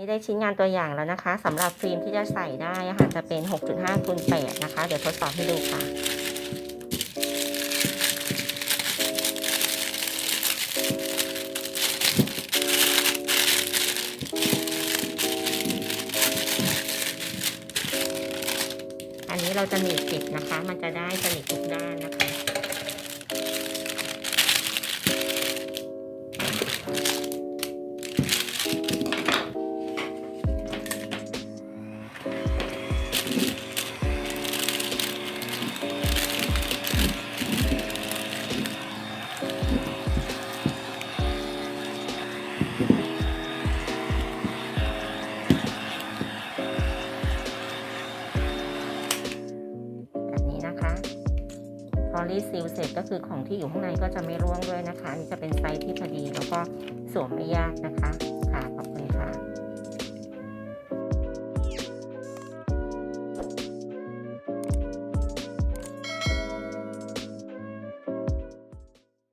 นี่ได้ชิ้นงานตัวอย่างแล้วนะคะสำหรับฟิล์มที่จะใส่ได้ค่ะจะเป็น 6.5คูณ8นะคะ เดี๋ยวทดสอบให้ดูค่ะอันนี้เราจะหนีบปิดนะคะ มันจะได้สนิททุก นะคะ พอรีดซิลเสร็จก็คือของที่อยู่ข้างในก็จะไม่ร่วงด้วยนะคะนี่จะเป็นไซส์ที่พอดีแล้วก็สวมไม่ยากนะคะค่ะ